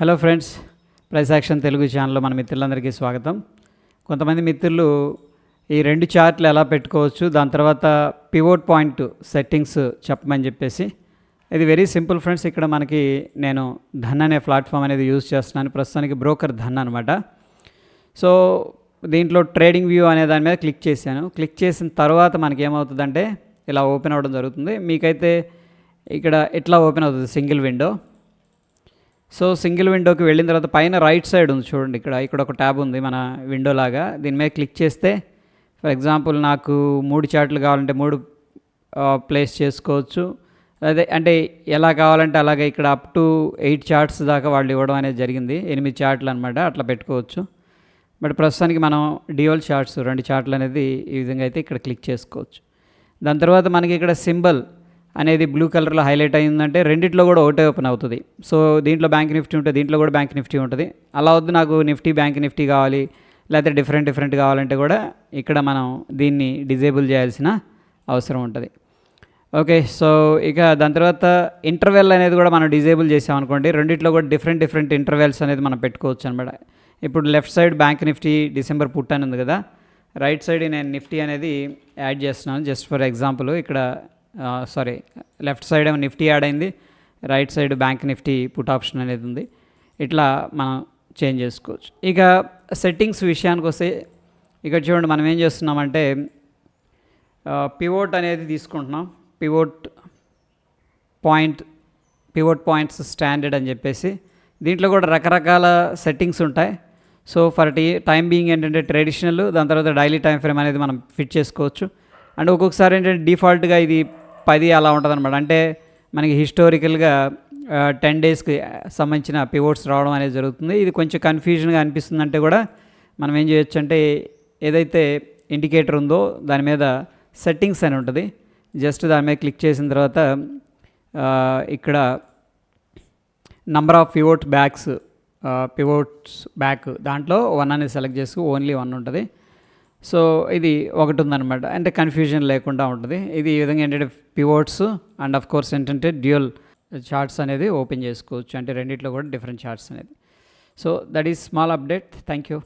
Hello friends price action Telugu ఛానల్లో మన మిత్రులందరికీ స్వాగతం. కొంతమంది మిత్రులు ఈ రెండు చార్ట్లు ఎలా పెట్టుకోవచ్చు దాని తర్వాత పివోట్ పాయింట్ సెట్టింగ్స్ చెప్పమని చెప్పేసి. ఇది వెరీ సింపుల్ ఫ్రెండ్స్ ఇక్కడ మనకి నేను ధన్ అనే ప్లాట్ఫామ్ అనేది యూజ్ చేస్తున్నాను. ప్రస్తుతానికి బ్రోకర్ ధన్ అనమాట సో దీంట్లో ట్రేడింగ్ వ్యూ అనే దాని మీద క్లిక్ చేశాను. క్లిక్ చేసిన తర్వాత మనకి ఏమవుతుందంటే ఇలా ఓపెన్ అవ్వడం జరుగుతుంది. మీకైతే ఇక్కడ ఇట్లా ఓపెన్ అవుతుంది? సింగిల్ విండో సో సింగిల్ విండోకి వెళ్ళిన తర్వాత పైన రైట్ సైడ్ ఉంది చూడండి ఇక్కడ ఇక్కడ ఒక ట్యాబ్ ఉంది మన విండో లాగా. దీని మీద క్లిక్ చేస్తే ఫర్ ఎగ్జాంపుల్ నాకు మూడు చార్ట్లు కావాలంటే మూడు ప్లేస్ చేసుకోవచ్చు. అదే అంటే ఎలా కావాలంటే అలాగే ఇక్కడ అప్ టు ఎయిట్ చార్ట్స్ దాకా వాళ్ళు ఇవ్వడం అనేది జరిగింది. ఎనిమిది చార్ట్లు అనమాట అట్లా పెట్టుకోవచ్చు. బట్ ప్రస్తుతానికి మనం డియోల్ చార్ట్స్ రెండు చార్ట్లు అనేది ఈ విధంగా అయితే ఇక్కడ క్లిక్ చేసుకోవచ్చు. దాని తర్వాత మనకి ఇక్కడ సింబల్ అనేది బ్లూ కలర్లో హైలైట్ అయిందంటే రెండిట్లో కూడా ఒకటే ఓపెన్ అవుతుంది. సో దీంట్లో బ్యాంక్ నిఫ్టీ ఉంటుంది దీంట్లో కూడా బ్యాంక్ నిఫ్టీ ఉంటుంది. అలా వద్దు నాకు నిఫ్టీ బ్యాంక్ నిఫ్టీ కావాలి లేకపోతే డిఫరెంట్ డిఫరెంట్ కావాలంటే కూడా ఇక్కడ మనం దీన్ని డిజేబుల్ చేయాల్సిన అవసరం ఉంటుంది. ఓకే సో ఇక దాని తర్వాత ఇంటర్వెల్ అనేది కూడా మనం డిజేబుల్ చేసామనుకోండి రెండిట్లో కూడా డిఫరెంట్ డిఫరెంట్ ఇంటర్వెల్స్ అనేది మనం పెట్టుకోవచ్చు అనమాట ఇప్పుడు left side bank Nifty December పుట్టానుంది అని ఉంది కదా రైట్ సైడ్ నేను నిఫ్టీ అనేది యాడ్ చేస్తున్నాను. జస్ట్ ఫర్ ఎగ్జాంపుల్ ఇక్కడ సారీ లెఫ్ట్ సైడ్ ఏమో నిఫ్టీ యాడ్ అయింది right side bank Nifty put option అనేది ఉంది. ఇట్లా మనం చేంజ్ చేసుకోవచ్చు. ఇక సెట్టింగ్స్ విషయానికి వస్తే ఇక్కడ చూడండి మనం ఏం చేస్తున్నామంటే పివోట్ అనేది తీసుకుంటున్నాం. Pivot point pivot points standard అని చెప్పేసి దీంట్లో కూడా రకరకాల సెట్టింగ్స్ ఉంటాయి. So for the time being ఏంటంటే ట్రెడిషనల్ దాని తర్వాత డైలీ టైం ఫ్రేమ్ అనేది మనం ఫిట్ చేసుకోవచ్చు. అండ్ ఒక్కొక్కసారి ఏంటంటే డిఫాల్ట్గా ఇది పది అలా ఉంటుంది అనమాట అంటే మనకి హిస్టారికల్గా టెన్ డేస్కి సంబంధించిన పివోట్స్ రావడం అనేది జరుగుతుంది. ఇది కొంచెం కన్ఫ్యూజన్గా అనిపిస్తుంది అంటే కూడా మనం ఏం చేయొచ్చు అంటే ఏదైతే ఇండికేటర్ ఉందో దాని మీద సెట్టింగ్స్ అని ఉంటుంది. జస్ట్ దాని మీద క్లిక్ చేసిన తర్వాత ఇక్కడ number of pivot backs pivots back దాంట్లో వన్ అనేది సెలెక్ట్ చేసుకు ఓన్లీ వన్ ఉంటుంది. సో ఇది ఒకటి ఉందన్నమాట అంటే కన్ఫ్యూజన్ లేకుండా ఉంటుంది. ఇది ఈ విధంగా ఏంటంటే పివోట్స్ అండ్ ఆఫ్ కోర్స్ ఏంటంటే డ్యూయల్ చార్ట్స్ అనేది ఓపెన్ చేసుకోవచ్చు. అంటే రెండిట్లో కూడా డిఫరెంట్ చార్ట్స్ అనేది. So that is small update thank you